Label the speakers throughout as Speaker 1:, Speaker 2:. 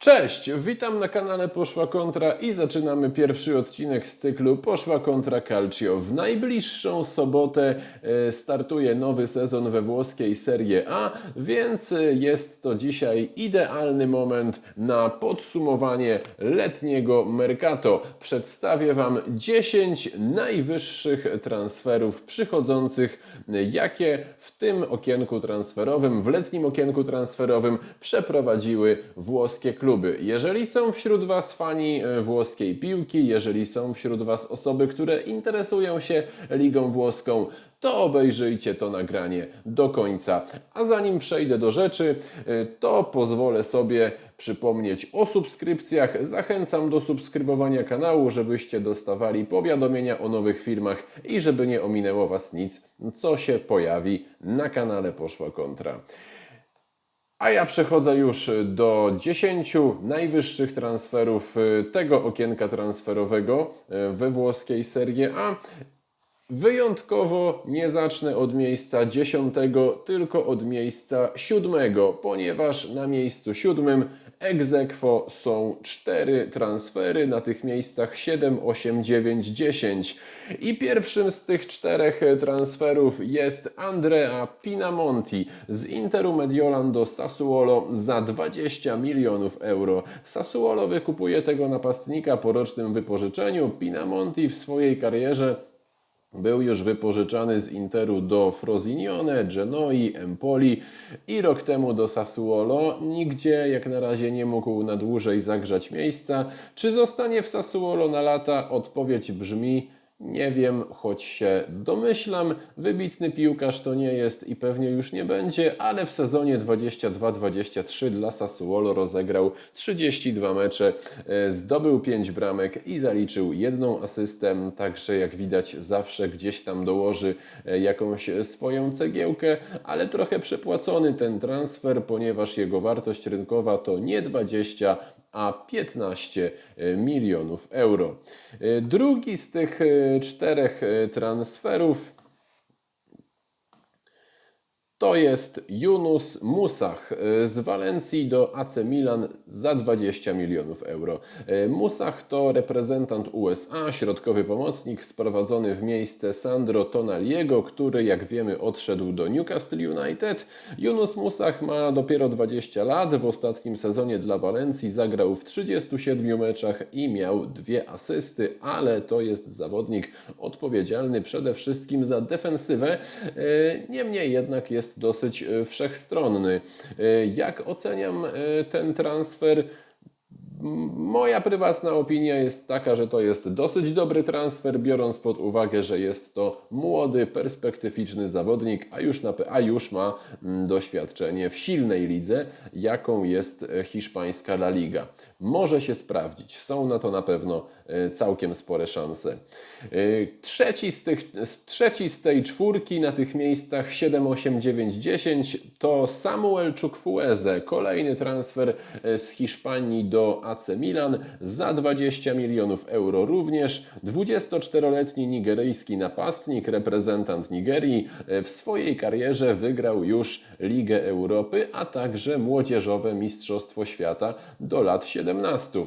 Speaker 1: Cześć, witam na kanale Poszła Kontra i zaczynamy pierwszy odcinek z cyklu Poszła Kontra Calcio. W najbliższą sobotę e, startuje nowy sezon we włoskiej Serie A, więc e, jest to dzisiaj idealny moment na podsumowanie letniego Mercato. Przedstawię Wam 10 najwyższych transferów przychodzących, e, jakie w tym okienku transferowym, w letnim okienku transferowym przeprowadziły włoskie kluby. Jeżeli są wśród Was fani e, włoskiej piłki, jeżeli są wśród Was osoby, które interesują się ligą włoską, to obejrzyjcie to nagranie do końca. A zanim przejdę do rzeczy, e, to pozwolę sobie przypomnieć o subskrypcjach. Zachęcam do subskrybowania kanału, żebyście dostawali powiadomienia o nowych filmach i żeby nie ominęło Was nic, co się pojawi na kanale Poszła Kontra. A ja przechodzę już do 10 najwyższych transferów y, tego okienka transferowego y, we włoskiej Serie A. Wyjątkowo nie zacznę od miejsca 10, tylko od miejsca 7, ponieważ na miejscu 7 aequo są cztery transfery na tych miejscach 7, 8, 9, 10. I pierwszym z tych czterech transferów jest Andrea Pinamonti z Interu Mediolan do Sassuolo za 20 milionów euro. Sassuolo wykupuje tego napastnika po rocznym wypożyczeniu. Pinamonti w swojej karierze był już wypożyczany z Interu do Frosinone, Genoi, Empoli i rok temu do Sassuolo. Nigdzie jak na razie nie mógł na dłużej zagrzać miejsca. Czy zostanie w Sassuolo na lata? Odpowiedź brzmi nie wiem, choć się domyślam. Wybitny piłkarz to nie jest i pewnie już nie będzie, ale w sezonie 22-23 dla Sassuolo rozegrał 32 mecze, e, zdobył 5 bramek i zaliczył jedną asystę, także jak widać zawsze gdzieś tam dołoży e, jakąś swoją cegiełkę, ale trochę przepłacony ten transfer, ponieważ jego wartość rynkowa to nie 20, a 15 milionów euro. E, Drugi z tych e, czterech e, transferów to jest Yunus Musach e, z Walencji do AC Milan za 20 milionów euro. E, Musach to reprezentant USA, środkowy pomocnik sprowadzony w miejsce Sandro Tonaliego, który jak wiemy odszedł do Newcastle United. Yunus Musach ma dopiero 20 lat. W ostatnim sezonie dla Walencji zagrał w 37 meczach i miał dwie asysty, ale to jest zawodnik odpowiedzialny przede wszystkim za defensywę. E, Niemniej jednak jest dosyć e, wszechstronny. E, Jak oceniam e, ten transfer? Moja prywatna opinia jest taka, że to jest dosyć dobry transfer, biorąc pod uwagę, że jest to młody, perspektywiczny zawodnik, a już, na, a już ma doświadczenie w silnej lidze, jaką jest hiszpańska La Liga. Może się sprawdzić, są na to na pewno e, całkiem spore szanse. E, Trzeci z, tych, trzeci z tej czwórki na tych miejscach 7, 8, 9, 10 to Samuel Chukwueze, kolejny transfer e, z Hiszpanii do AC Milan za 20 milionów euro również. 24-letni nigeryjski napastnik, reprezentant Nigerii, w swojej karierze wygrał już Ligę Europy, a także młodzieżowe Mistrzostwo Świata do lat 17.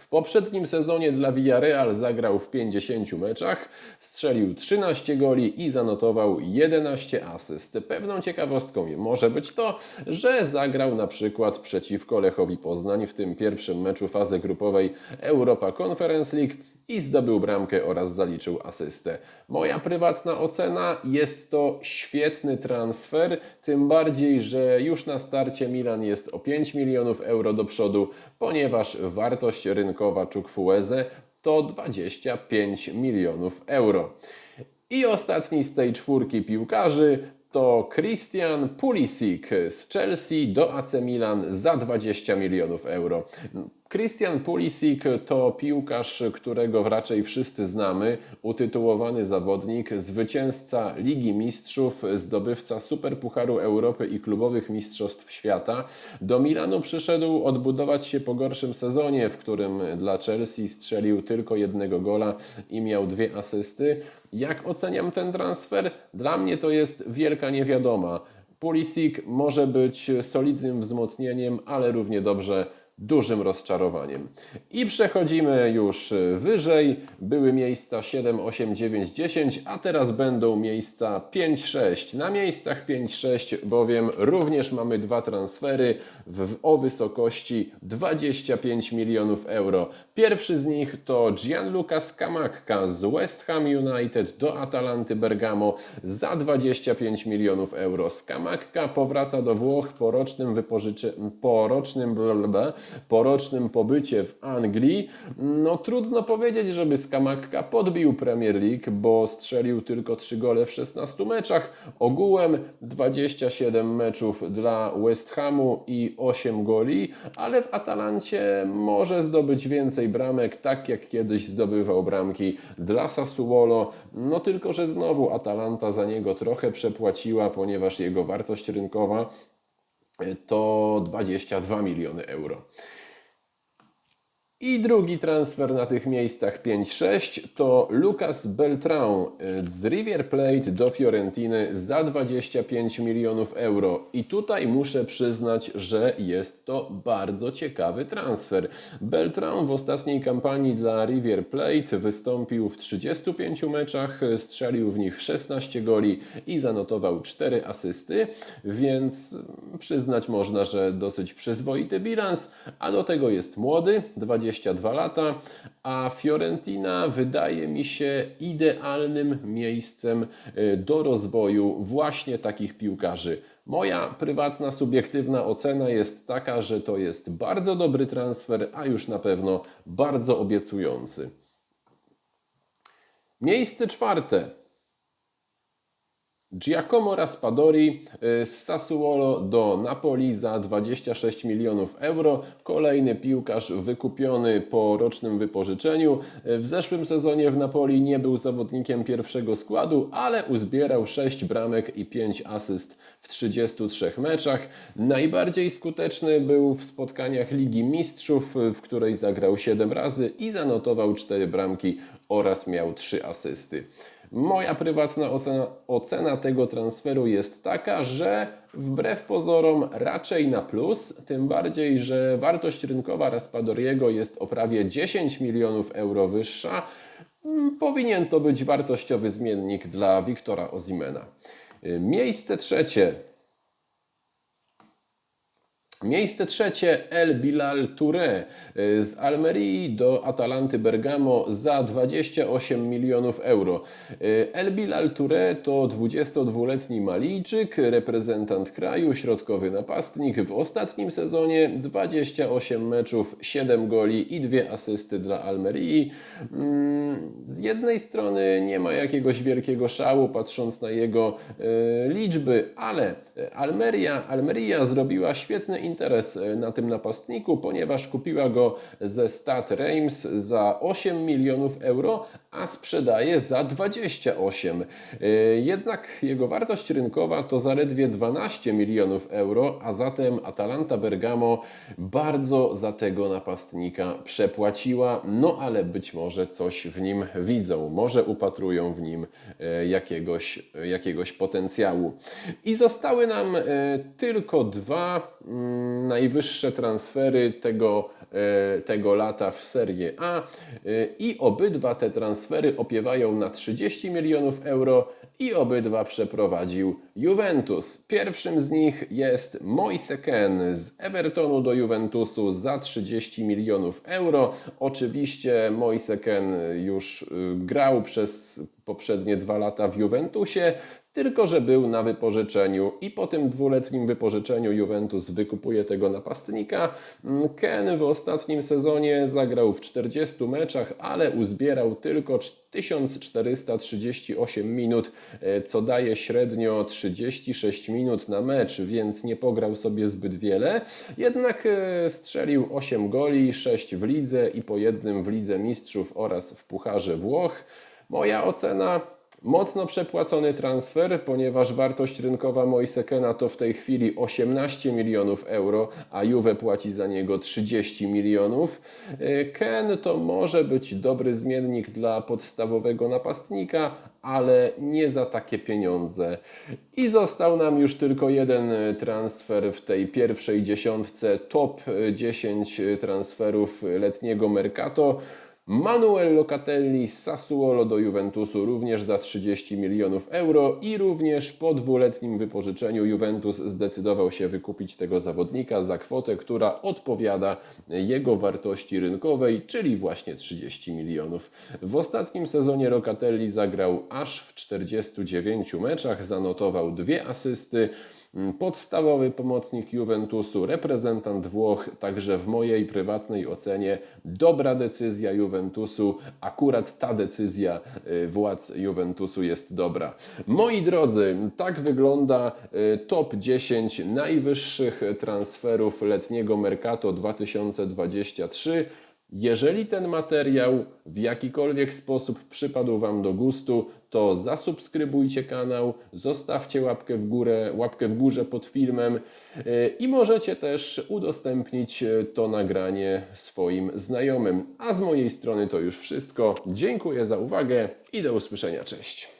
Speaker 1: W poprzednim sezonie dla Villarreal zagrał w 50 meczach, strzelił 13 goli i zanotował 11 asyst. Pewną ciekawostką może być to, że zagrał na przykład przeciwko Lechowi Poznań w tym pierwszym meczu fazy grupowej Europa Conference League i zdobył bramkę oraz zaliczył asystę. Moja prywatna ocena jest to świetny transfer, tym bardziej, że już na starcie Milan jest o 5 milionów euro do przodu, ponieważ wartość rynkowa Chukwueze to 25 milionów euro. I ostatni z tej czwórki piłkarzy to Christian Pulisic z Chelsea do AC Milan za 20 milionów euro. Christian Pulisic to piłkarz, którego raczej wszyscy znamy, utytułowany zawodnik, zwycięzca Ligi Mistrzów, zdobywca Superpucharu Europy i klubowych mistrzostw świata. Do Milanu przyszedł odbudować się po gorszym sezonie, w którym dla Chelsea strzelił tylko jednego gola i miał dwie asysty. Jak oceniam ten transfer? Dla mnie to jest wielka niewiadoma. Pulisic może być solidnym wzmocnieniem, ale równie dobrze dużym rozczarowaniem. I przechodzimy już y, wyżej. Były miejsca 7, 8, 9, 10, a teraz będą miejsca 5, 6. Na miejscach 5, 6 bowiem również mamy dwa transfery w, o wysokości 25 milionów euro. Pierwszy z nich to Gianluca Scamacca z West Ham United do Atalanty Bergamo za 25 milionów euro. Scamacca powraca do Włoch po rocznym wypożyczy... po rocznym blablabla, po rocznym pobycie w Anglii. No trudno powiedzieć, żeby Scamacca podbił Premier League, bo strzelił tylko 3 gole w 16 meczach. Ogółem 27 meczów dla West Hamu i 8 goli, ale w Atalancie może zdobyć więcej bramek, tak jak kiedyś zdobywał bramki dla Sassuolo. No tylko, że znowu Atalanta za niego trochę przepłaciła, ponieważ jego wartość rynkowa to 22 miliony euro. I drugi transfer na tych miejscach 5-6 to Lucas Beltrán y, z River Plate do Fiorentiny za 25 milionów euro. I tutaj muszę przyznać, że jest to bardzo ciekawy transfer. Beltrán w ostatniej kampanii dla River Plate wystąpił w 35 meczach, strzelił w nich 16 goli i zanotował 4 asysty, więc przyznać można, że dosyć przyzwoity bilans, a do tego jest młody, 20 22 lata, a Fiorentina wydaje mi się idealnym miejscem y, do rozwoju właśnie takich piłkarzy. Moja prywatna, subiektywna ocena jest taka, że to jest bardzo dobry transfer, a już na pewno bardzo obiecujący. Miejsce czwarte. Giacomo Raspadori y, z Sassuolo do Napoli za 26 milionów euro. Kolejny piłkarz wykupiony po rocznym wypożyczeniu. Y, w zeszłym sezonie w Napoli nie był zawodnikiem pierwszego składu, ale uzbierał 6 bramek i 5 asyst w 33 meczach. Najbardziej skuteczny był w spotkaniach Ligi Mistrzów, w której zagrał 7 razy i zanotował 4 bramki oraz miał 3 asysty. Moja prywatna ocena, ocena, tego transferu jest taka, że wbrew pozorom raczej na plus, tym bardziej, że wartość rynkowa Raspadoriego jest o prawie 10 milionów euro wyższa. Mm, powinien to być wartościowy zmiennik dla Wiktora Ozimena. Miejsce trzecie Miejsce trzecie El Bilal Touré y, z Almerii do Atalanty Bergamo za 28 milionów euro. Y, El Bilal Touré to 22-letni Malijczyk, reprezentant kraju, środkowy napastnik. W ostatnim sezonie 28 meczów, 7 goli i 2 asysty dla Almerii. Mm, z jednej strony nie ma jakiegoś wielkiego szału patrząc na jego y, liczby, ale Almeria, Almeria zrobiła świetny interes e, na tym napastniku, ponieważ kupiła go ze Stade Reims za 8 milionów euro, a sprzedaje za 28. E, jednak jego wartość rynkowa to zaledwie 12 milionów euro, a zatem Atalanta Bergamo bardzo za tego napastnika przepłaciła, no ale być może coś w nim widzą, może upatrują w nim e, jakiegoś, jakiegoś potencjału. I zostały nam tylko dwa mm, najwyższe transfery tego, e, tego lata w Serie A e, i obydwa te transfery opiewają na 30 milionów euro i obydwa przeprowadził Juventus. Pierwszym z nich jest Moise Ken z Evertonu do Juventusu za 30 milionów euro. Oczywiście Moise Ken już y, grał przez poprzednie dwa lata w Juventusie, tylko że był na wypożyczeniu i po tym dwuletnim wypożyczeniu Juventus wykupuje tego napastnika. Ken w ostatnim sezonie zagrał w 40 meczach, ale uzbierał tylko 1438 minut, e, co daje średnio 36 minut na mecz, więc nie pograł sobie zbyt wiele. Jednak e, strzelił 8 goli, 6 w lidze i po jednym w lidze mistrzów oraz w Pucharze Włoch. Moja ocena Mocno przepłacony transfer, ponieważ wartość rynkowa Moisekena to w tej chwili 18 milionów euro, a Juve płaci za niego 30 milionów. E, Ken to może być dobry zmiennik dla podstawowego napastnika, ale nie za takie pieniądze. I został nam już tylko jeden transfer w tej pierwszej dziesiątce, top 10 transferów letniego Mercato. Manuel Locatelli z Sassuolo do Juventusu również za 30 milionów euro i również po dwuletnim wypożyczeniu Juventus zdecydował się wykupić tego zawodnika za kwotę, która odpowiada jego wartości rynkowej, czyli właśnie 30 milionów. W ostatnim sezonie Locatelli zagrał aż w 49 meczach, zanotował dwie asysty. Podstawowy pomocnik Juventusu, reprezentant Włoch, także w mojej prywatnej ocenie dobra decyzja Juventusu. Akurat ta decyzja y, władz Juventusu jest dobra. Moi drodzy, tak wygląda y, top 10 najwyższych transferów letniego Mercato 2023. Jeżeli ten materiał w jakikolwiek sposób przypadł Wam do gustu, to zasubskrybujcie kanał, zostawcie łapkę w górę, łapkę w górze pod filmem yy, i możecie też udostępnić yy, to nagranie swoim znajomym. A z mojej strony to już wszystko. Dziękuję za uwagę i do usłyszenia. Cześć.